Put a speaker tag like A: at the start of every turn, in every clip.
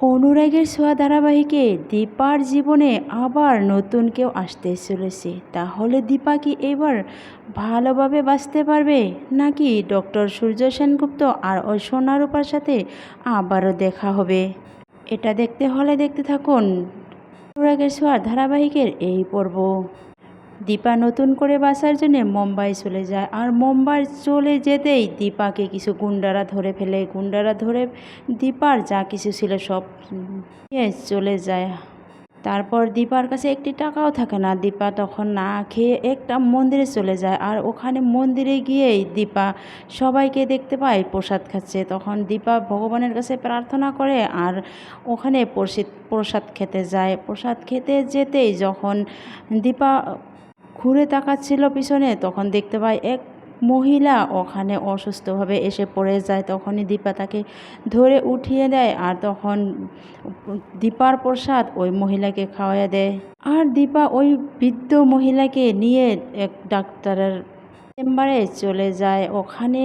A: অনুরাগের ছোঁয়া ধারাবাহিকে দীপার জীবনে আবার নতুন কেউ আসতে চলেছে। তাহলে দীপা কি এবার ভালোভাবে বাঁচতে পারবে? নাকি ডক্টর সূর্য সেনগুপ্ত আর ওই সোনারূপার সাথে আবারও দেখা হবে? এটা দেখতে হলে দেখতে থাকুন অনুরাগের ছোঁয়া ধারাবাহিকের এই পর্ব। দীপা নতুন করে বাসার জন্য মুম্বাই চলে যায়। আর মুম্বাই চলে যেতেই দীপাকে কিছু গুন্ডারা ধরে ফেলে। গুন্ডারা ধরে দীপার যা কিছু ছিল সব চলে যায়। তারপর দীপার কাছে একটি টাকাও থাকে না। দীপা তখন না খেয়ে একটা মন্দিরে চলে যায়। আর ওখানে মন্দিরে গিয়েই দীপা সবাইকে দেখতে পায়, প্রসাদ খাচ্ছে। তখন দীপা ভগবানের কাছে প্রার্থনা করে আর ওখানে প্রসাদ প্রসাদ খেতে যায়। প্রসাদ খেতে যেতেই যখন দীপা ঘুরে তাকাচ্ছিল পিছনে, তখন দেখতে পায় এক মহিলা ওখানে অসুস্থভাবে এসে পড়ে যায়। তখনই দীপা তাকে ধরে উঠিয়ে দেয় আর তখন দীপার প্রসাদ ওই মহিলাকে খাওয়াইয়া দেয়। আর দীপা ওই বৃদ্ধ মহিলাকে নিয়ে এক ডাক্তারের চেম্বারে চলে যায়। ওখানে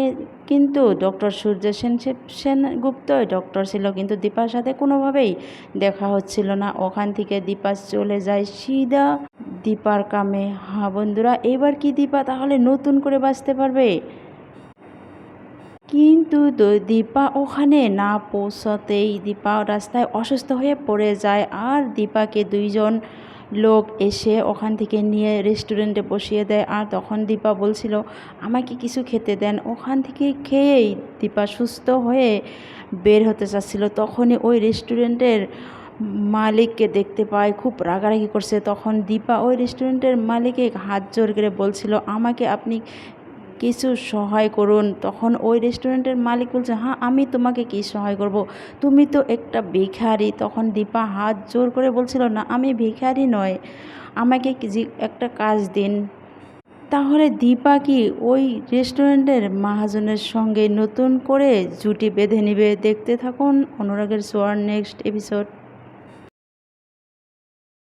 A: কিন্তু ডক্টর সূর্য সেন সেনগুপ্ত ডক্টর ছিল, কিন্তু দীপার সাথে কোনোভাবেই দেখা হচ্ছিল না। ওখান থেকে দীপা চলে যায় সিধা দীপার কামে। হ্যাঁ বন্ধুরা, এবার কি দীপা? তাহলে নতুন করে বাঁচতে পারবে। কিন্তু দীপা ওখানে না পৌঁছাতেই দীপা রাস্তায় অসুস্থ হয়ে পড়ে যায় আর দীপাকে দুইজন লোক এসে ওখান থেকে নিয়ে রেস্টুরেন্টে বসিয়ে দেয়। আর তখন দীপা বলছিল, আমাকে কিছু খেতে দেন। ওখান থেকে খেয়েই দীপা সুস্থ হয়ে বের হতে চাচ্ছিল। তখনই ওই রেস্টুরেন্টের মালিককে দেখতে পায়, খুব রাগারাগি করছে। তখন দীপা ওই রেস্টুরেন্টের মালিকে হাত জোর করে বলছিল, আমাকে আপনি কিছু সহায় করুন। তখন ওই রেস্টুরেন্টের মালিক বলছে হ্যাঁ আমি তোমাকে কি সহায় করব? তুমি তো একটা ভিখারি। তখন দীপা হাত জোর করে বলছিল, না, আমি ভিখারি নয় আমাকে একটা কাজ দিন। তাহলে দীপা কি ওই রেস্টুরেন্টের মহাজনের সঙ্গে নতুন করে জুটি বেঁধে নেবে? দেখতে থাকুন অনুরাগের সোয়ার নেক্সট এপিসোড।